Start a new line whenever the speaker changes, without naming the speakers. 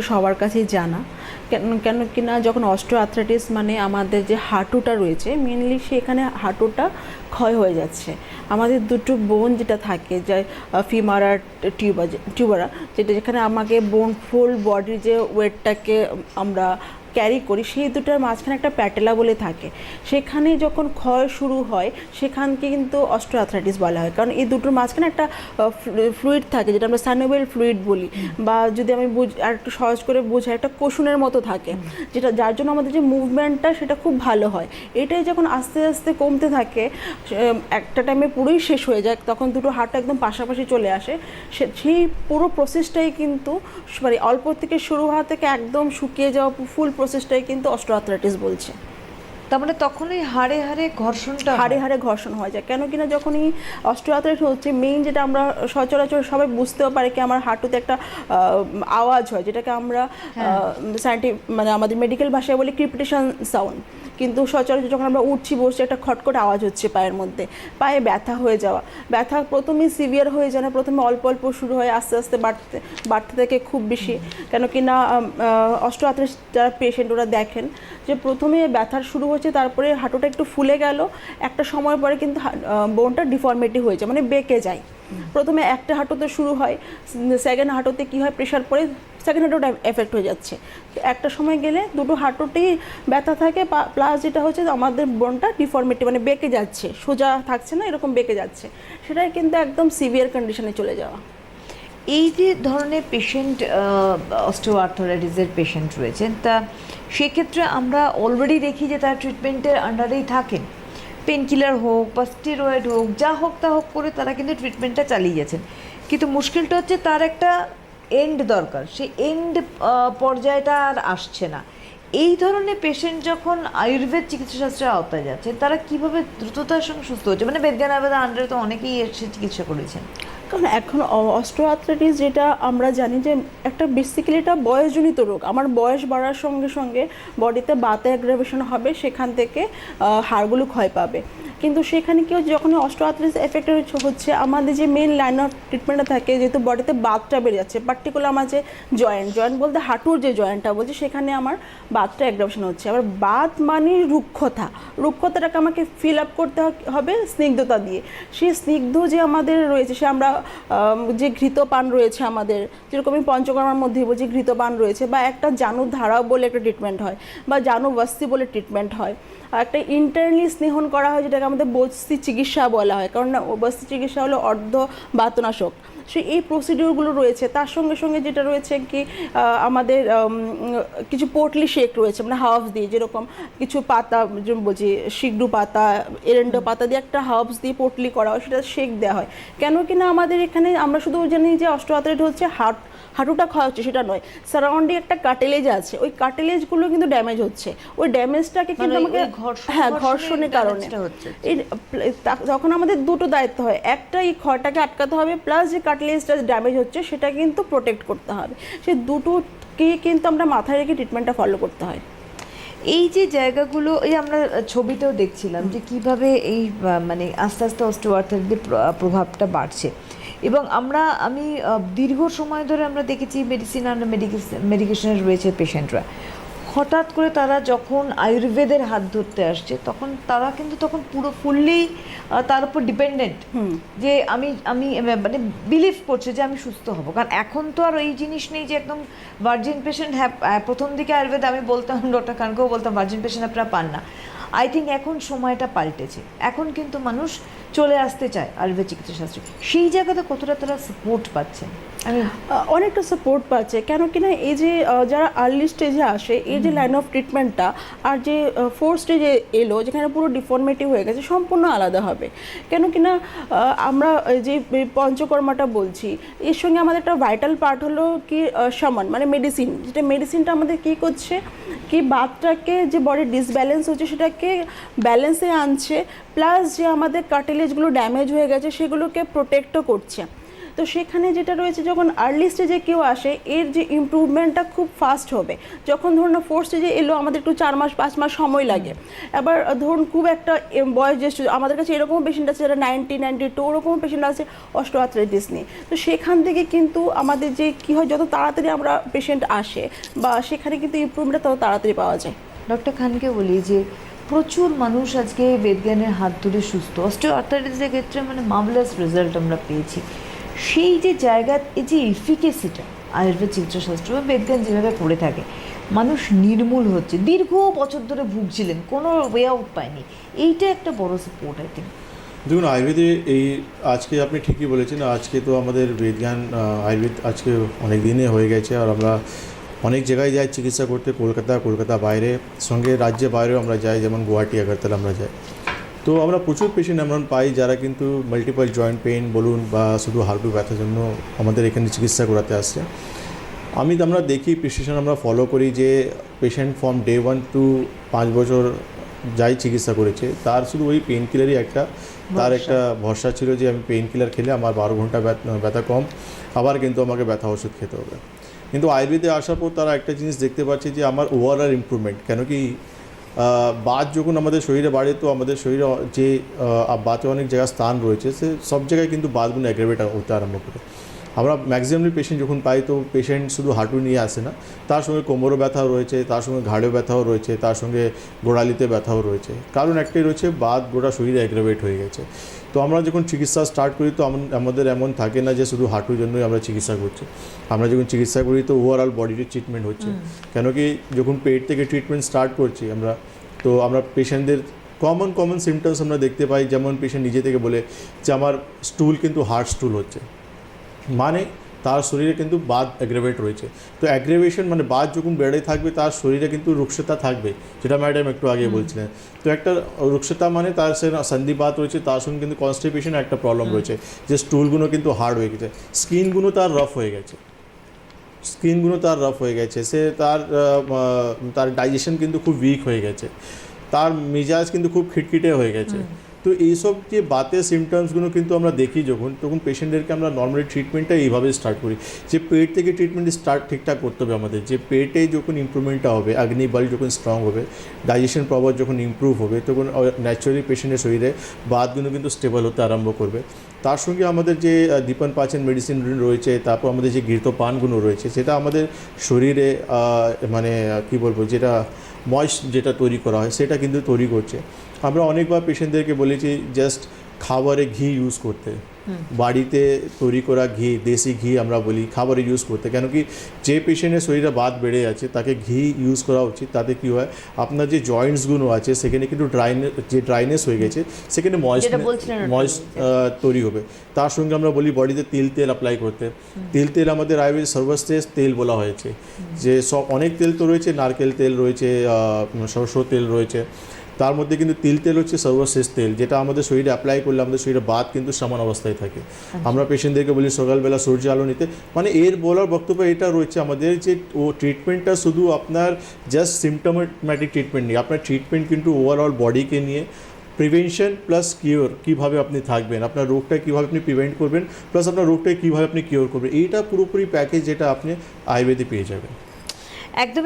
সবার কাছেই জানা। কেন কেন কিনা যখন অস্ট্রো আর্থ্রাইটিস মানে আমাদের যে হাঁটুটা রয়েছে মেনলি সেখানে হাঁটুটা ক্ষয় হয়ে যাচ্ছে। আমাদের দুটো বোন যেটা থাকে, যে ফিমার আর টিউবার যেটা যেখানে আমাকে বোন ফুল বডির যে ওয়েটটাকে আমরা ক্যারি করি, সেই দুটোর মাঝখানে একটা প্যাটেলা বলে থাকে। সেখানে যখন ক্ষয় শুরু হয়, সেখানকে কিন্তু অস্ট্রো আর্থ্রাইটিস বলা হয়। কারণ এই দুটোর মাঝখানে একটা ফ্লুইড থাকে, যেটা আমরা সানোবেল ফ্লুইড বলি। বা যদি আমি বুঝ, আর একটু সহজ করে বোঝাই, একটা কোষণের মতো থাকে, যেটা যার জন্য আমাদের যে মুভমেন্টটা সেটা খুব ভালো হয়। এটাই যখন আস্তে আস্তে কমতে থাকে একটা টাইমে পুরোই শেষ হয়ে যায়, তখন দুটো হাট একদম পাশাপাশি চলে আসে। সে- সেই পুরো প্রসেসটাই কিন্তু মানে অল্প থেকে শুরু হওয়া থেকে একদম শুকিয়ে যাওয়া ফুল প্রসেসটাই কিন্তু অস্ট্রোআর্থ্রাইটিস বলছে।
তার মানে তখনই হাড়ে হাড়ে ঘর্ষণটা
হাড়ে
হয়।
হাড়ে ঘর্ষণ হয়ে যায়। কেন কিনা যখনই অস্ট্রোআর্থ্রাইটিস হচ্ছে মেইন যেটা আমরা সচরাচর সবাই বুঝতেও পারে কি আমার হাঁটুতে একটা আওয়াজ হয় যেটাকে আমরা সাইন্টিফিক মানে আমাদের মেডিকেল ভাষায় বলি ক্রিপিটেশন সাউন্ড কিন্তু সচরাচর যখন আমরা উঠছি বসছি একটা খটখট আওয়াজ হচ্ছে পায়ের মধ্যে। পায়ে ব্যথা হয়ে যাওয়া। ব্যথা প্রথমেই সিভিয়ার হয়ে যায় না প্রথমে অল্প অল্প শুরু হয় আস্তে আস্তে বাড়তে বাড়তে থাকে খুব বেশি। কেন কি না অস্ট্রো আর্থ্রাইটিস যারা পেশেন্ট ওরা দেখেন যে প্রথমে ব্যথার শুরু হচ্ছে তারপরে হাঁটুটা একটু ফুলে গেল। একটা সময় পরে কিন্তু বোনটা ডিফর্মিটি হয়ে যায় মানে বেঁকে যায়। প্রথমে একটা হাঁটুতে শুরু হয় সেকেন্ড হাঁটুতে কি হয় প্রেশার পড়ে সেকেন্ড হাঁটুটা এফেক্ট হয়ে যাচ্ছে। একটা সময় গেলে দুটো হাঁটুতেই ব্যথা থাকে প্লাস যেটা হচ্ছে আমাদের বোনটা ডিফর্মিটি মানে বেঁকে যাচ্ছে, সোজা থাকছে না, এরকম বেঁকে যাচ্ছে। সেটাই কিন্তু একদম সিভিয়ার কন্ডিশনে চলে যাওয়া।
এই যে ধরনের পেশেন্ট অস্টিওআর্থরাইটিসের পেশেন্ট রয়েছেন, তা সেক্ষেত্রে আমরা অলরেডি দেখি যে তার ট্রিটমেন্টের আন্ডারেই থাকেন। পেন কিলার হোক বা স্টেরয়েড হোক, যা হোক তা হোক করে তারা কিন্তু ট্রিটমেন্টটা চালিয়ে যাচ্ছেন। কিন্তু মুশকিলটা হচ্ছে তার একটা এন্ড দরকার। সেই এন্ড পর্যায়টা আর আসছে না। এই ধরনের পেশেন্ট যখন আয়ুর্বেদ চিকিৎসাশাস্ত্রের আওতায় যাচ্ছে, তারা কীভাবে দ্রুততার সঙ্গে সুস্থ হচ্ছে? মানে বেদজ্ঞান আবেদন আন্ডারে তো অনেকেই এসে চিকিৎসা করেছেন।
কারণ এখন অস্ট্রোআর্থ্রাইটিস যেটা আমরা জানি যে একটা বেসিক্যালি এটা বয়সজনিত রোগ। আমার বয়স বাড়ার সঙ্গে সঙ্গে বডিতে বাতে অ্যাগ্রাভেশন হবে, সেখান থেকে হাড়গুলো ক্ষয় পাবে। কিন্তু সেখানে কেউ যখন অস্ট্রোআর্থ্রাইটিস এফেক্টেড হচ্ছে আমাদের যে মেন লাইন অফ ট্রিটমেন্টটা থাকে যেহেতু বডিতে বাতটা বেড়ে যাচ্ছে পার্টিকুলার আমার যে জয়েন্ট জয়েন্ট বলতে হাঁটুর যে জয়েন্টটা বলছে সেখানে আমার বাতটা অ্যাগ্রাভেশন হচ্ছে। আবার বাত মানে রুক্ষতা রুক্ষতাটাকে আমাকে ফিল আপ করতে হবে স্নিগ্ধতা দিয়ে। সেই স্নিগ্ধ যে আমাদের রয়েছে সে আমরা আম, যে ঘৃতপান রয়েছে আমাদের যেরকম আমি পঞ্চকর্মার মধ্যে বলছি ঘৃতপান রয়েছে বা একটা জানু ধারাও বলে একটা ট্রিটমেন্ট হয় বা জানু বস্তি বলে ট্রিটমেন্ট হয়। একটা ইন্টারনালি স্নেহন করা হয় যেটাকে আমাদের বস্তি চিকিৎসা বলা হয়। কারণ না বস্তি চিকিৎসা হলো অর্ধ বাতনাশক। সে এই প্রসিডিওরগুলো রয়েছে। তার সঙ্গে সঙ্গে যেটা রয়েছে কি আমাদের কিছু পোটলি শেক রয়েছে মানে হার্বস দিয়ে যেরকম কিছু পাতা বলছি শিগডু পাতা এরেন্ডো পাতা দিয়ে একটা হার্বস দিয়ে পোটলি করা হয় সেটা শেক দেওয়া হয়। কেন কি না আমাদের এখানে আমরা শুধু জানি যে অস্ট্রোআর্থ্রাইটিস হচ্ছে হার্ট হাঁটুটা ক্ষয় হচ্ছে সেটা নয়। সারাউন্ডিং একটা কাটেলেজ আছে। ওই কাটেলেজগুলো কিন্তু ড্যামেজ হচ্ছে। ওই ড্যামেজটাকে কিন্তু
মানে
আমাকে হ্যাঁ
ঘর্ষণের
কারণে। তখন আমাদের দুটো দায়িত্ব হয় একটা এই ক্ষয়টাকে আটকাতে হবে প্লাস যে কাটলেজটা ড্যামেজ হচ্ছে সেটা কিন্তু প্রোটেক্ট করতে হবে। সেই দুটোকে কিন্তু আমরা মাথায় রেখে ট্রিটমেন্টটা ফলো করতে হয়।
এই যে জায়গাগুলো এই আমরা ছবিতেও দেখছিলাম যে কীভাবে এই মানে আস্তে আস্তে অস্ট্রোআর্থাইটিসের প্রভাবটা বাড়ছে। এবং আমরা আমি দীর্ঘ সময় ধরে আমরা দেখেছি মেডিসিন আর মেডিকেশনের রয়েছে পেশেন্টরা হঠাৎ করে তারা যখন আয়ুর্বেদের হাত ধরতে আসছে তখন তারা কিন্তু তখন পুরো ফুললি তার উপর ডিপেন্ডেন্ট যে আমি আমি মানে বিলিভ করছে যে আমি সুস্থ হব। কারণ এখন তো আর ওই জিনিস নেই যে একদম ভার্জিন পেশেন্ট হ্যাঁ প্রথম দিকে আয়ুর্বেদ আমি বলতাম ডক্টর খানকেও বলতাম ভার্জিন পেশেন্ট আপনারা পান না। আই থিঙ্ক এখন সময়টা পাল্টেছে। এখন কিন্তু মানুষ চলে আসতে চায় আয়ুর্বেদ চিকিৎসা শাস্ত্রে। সেই জায়গাতে কতটা তারা সাপোর্ট পাচ্ছেন আমি
অনেকটা সাপোর্ট পাচ্ছে। কেন কিনা এই যে যারা আর্লি স্টেজে আসে এই যে লাইন অফ ট্রিটমেন্টটা আর যে ফোর স্টেজে এলো যেখানে পুরো ডিফর্মেটিভ হয়ে গেছে সম্পূর্ণ আলাদা হবে। কেন কিনা আহ, আমরা যে পঞ্চকর্মাটা বলছি এর সঙ্গে আমাদের একটা ভাইটাল পার্ট হলো কি সমান মানে মেডিসিন যেটা মেডিসিনটা আমাদের কি করছে? কি বাতটাকে যে বডির ডিসব্যালেন্স হচ্ছে সেটাকে ব্যালেন্সে আনছে প্লাস যে আমাদের কার্টিলেজগুলো ড্যামেজ হয়ে গেছে সেগুলোকে প্রোটেক্টও করছে। তো সেখানে যেটা রয়েছে যখন আর্লি স্টেজে কেউ আসে এর যে ইমপ্রুভমেন্টটা খুব ফাস্ট হবে। যখন ধরুন ফোর্থ স্টেজে এলো আমাদের একটু চার মাস পাঁচ মাস সময় লাগে। এবার ধরুন খুব একটা এম, বয়োজ্যেষ্ঠ আমাদের কাছে এরকম পেশেন্ট আছে যারা নাইনটি নাইনটি টু ওরকম পেশেন্ট আছে অস্ট্রোআথরাইটিস নিয়ে। তো সেখান থেকে কিন্তু আমাদের যে কী হয় যত তাড়াতাড়ি আমরা পেশেন্ট আসে বা সেখানে কিন্তু ইমপ্রুভমেন্টটা তত তাড়াতাড়ি পাওয়া যায়।
ডক্টর খানকে বলি যে প্রচুর মানুষ আজকে বেদজ্ঞানের হাত ধরে সুস্থ। অস্টিও আর্থারাইটিসের ক্ষেত্রে মানে মামলাস রেজাল্ট আমরা পেয়েছি। সেই যে জায়গা, এই যে ইফিকেসিটা আয়ুর্বেদ চিকিৎসা শাস্ত্র বা বেদজ্ঞান যেভাবে করে থাকে, মানুষ নির্মূল হচ্ছে। দীর্ঘ বছর ধরে ভুগছিলেন, কোনো ওয়ে আউট পায়নি। এইটা একটা বড় সাপোর্ট আই থিঙ্ক
দেখুন, আয়ুর্বেদে এই আজকে আপনি ঠিকই বলেছেন, আজকে তো আমাদের বিজ্ঞান আয়ুর্বেদ আজকে অনেক দিনে হয়ে গেছে, আর আমরা অনেক জায়গায় যাই চিকিৎসা করতে, কলকাতা কলকাতা বাইরে, সঙ্গে রাজ্যে বাইরেও আমরা যাই, যেমন গুয়াহাটি, আগরতলা আমরা যাই। তো আমরা প্রচুর পেশেন্ট এমন পাই যারা কিন্তু মাল্টিপল জয়েন্ট পেইন বলুন বা শুধু হাঁটু ব্যথার জন্য আমাদের এখানে চিকিৎসা করাতে আসছে। আমি তো আমরা দেখি প্রেসক্রিপশন আমরা ফলো করি যে patient from day one to পাঁচ বছর যাই চিকিৎসা করেছে তার শুধু ওই পেন কিলারই একটা তার একটা ভরসা ছিল যে আমি পেন কিলার খেলে আমার বারো ঘণ্টা ব্যথা- ব্যথা কম আবার কিন্তু আমাকে ব্যথা ওষুধ খেতে হবে। কিন্তু আয়ুর্বেদে আসার পর তারা একটা জিনিস দেখতে পাচ্ছে যে আমার ওভারঅল ইমপ্রুভমেন্ট কেন কি বাত যখন আমাদের শরীরে বাড়ে, তো আমাদের শরীরে যে বাতে অনেক জায়গায় স্থান রয়েছে, সে সব জায়গায় কিন্তু বাতগুলো অ্যাগ্রেভেট হতে আরম্ভ করে। আমরা ম্যাক্সিমামলি পেশেন্ট যখন পাই, তো পেশেন্ট শুধু হাঁটু নিয়ে আসে না, তার সঙ্গে কোমরও ব্যথাও রয়েছে, তার সঙ্গে ঘাড়েও ব্যথাও রয়েছে, তার সঙ্গে গোড়ালিতে ব্যথাও রয়েছে। কারণ একটাই রয়েছে, বাত গোটা শরীরে অ্যাগ্রেভেট হয়ে গেছে। তো আমরা যখন চিকিৎসা স্টার্ট করি তো আমাদের এমন থাকে না যে শুধু হাঁটুর জন্যই আমরা চিকিৎসা করছি। আমরা যখন চিকিৎসা করি তো ওভারঅল বডির ট্রিটমেন্ট হচ্ছে। কেন কি যখন পেট থেকে ট্রিটমেন্ট স্টার্ট করছি আমরা তো আমরা পেশেন্টদের কমন কমন সিমটমস আমরা দেখতে পাই। যেমন পেশেন্ট নিজে থেকে বলে যে আমার স্টুল কিন্তু হার্ট স্টুল হচ্ছে। মানে তার শরীরে কিন্তু বাদ অ্যাগ্রেভেট রয়েছে। তো অ্যাগ্রেভেশন মানে বাদ যখন বেড়ে থাকবে তার শরীরে কিন্তু রুক্ষতা থাকবে যেটা ম্যাডাম একটু আগে বলছিলেন। তো একটা রুক্ষতা মানে তার সে সন্ধিবাত রয়েছে তার সঙ্গে কিন্তু কনস্টিপেশন একটা প্রবলেম রয়েছে যে স্টুলগুলো কিন্তু হার্ড হয়ে গেছে। স্কিনগুলো তার রফ হয়ে গেছে। স্কিনগুলো তার রফ হয়ে গেছে। সে তার তার ডাইজেশন কিন্তু খুব উইক হয়ে গেছে। তার মেজাজ কিন্তু খুব খিটখিটে হয়ে গেছে। তো এইসব যে বাতের সিমটমসগুলো কিন্তু আমরা দেখি যখন, তখন পেশেন্টদেরকে আমরা নর্মালি ট্রিটমেন্টটা এইভাবে স্টার্ট করি। যে পেট থেকে ট্রিটমেন্ট স্টার্ট ঠিকঠাক করতে হবে আমাদের। যে পেটে যখন ইমপ্রুভমেন্টটা হবে আগ্নিবল যখন স্ট্রং হবে ডাইজেশন পাওয়ার যখন ইমপ্রুভ হবে, তখন ন্যাচারালি পেশেন্টের শরীরে বাতগুলো কিন্তু স্টেবল হতে আরম্ভ করবে। তার সঙ্গে আমাদের যে দীপন পাচন মেডিসিন রয়েছে, তারপর আমাদের যে গৃহপানগুলো রয়েছে, সেটা আমাদের শরীরে মানে কী বলব, যেটা ময়েস যেটা তৈরি করা হয়, সেটা কিন্তু তৈরি করছে। আমরা অনেকবার পেশেন্টদেরকে বলেছি জাস্ট খাবারে ঘি ইউজ করতে। বাড়িতে তৈরি করা ঘি দেশি ঘি আমরা বলি খাবারে ইউজ করতে। কেন কি যে পেশেন্টের শরীরে বাদ বেড়ে যাচ্ছে তাকে ঘি ইউজ করা উচিত। তাতে কী হয় আপনার যে জয়েন্টসগুলো আছে সেখানে কিন্তু ড্রাইনেস যে ড্রাইনেস হয়ে গেছে সেখানে ময়েস
যেটা বলছিলেন
ময়েস তৈরি হবে। তার সঙ্গে আমরা বলি বডিতে তিল তেল অ্যাপ্লাই করতে। তিল তেল আমাদের আয়ুর্বেদ সর্বশ্রেষ্ঠ তেল বলা হয়েছে। যে সব অনেক তেল তো রয়েছে নারকেল তেল রয়েছে সরষের তেল রয়েছে। তার মধ্যে কিন্তু তিল তেল হচ্ছে সর্বশেষ তেল যেটা আমাদের শরীরে অ্যাপ্লাই করলে আমাদের শরীরে বাদ কিন্তু সমান অবস্থায় থাকে। আমরা পেশেন্টদেরকে বলি সকালবেলা সূর্য আলো নিতে। মানে এর বলার বক্তব্য এটা রয়েছে আমাদের যে ও ট্রিটমেন্টটা শুধু আপনার জাস্ট সিমটমেটিক ট্রিটমেন্ট নেই আপনার ট্রিটমেন্ট কিন্তু ওভারঅল বডিকে নিয়ে প্রিভেনশন প্লাস কিওর কীভাবে আপনি থাকবেন আপনার রোগটা কীভাবে আপনি প্রিভেন্ট করবেন প্লাস আপনার রোগটাকে কীভাবে আপনি কিওর করবেন এইটা পুরোপুরি প্যাকেজ যেটা আপনি আয়ুর্বেদে পেয়ে যাবেন।
একদমই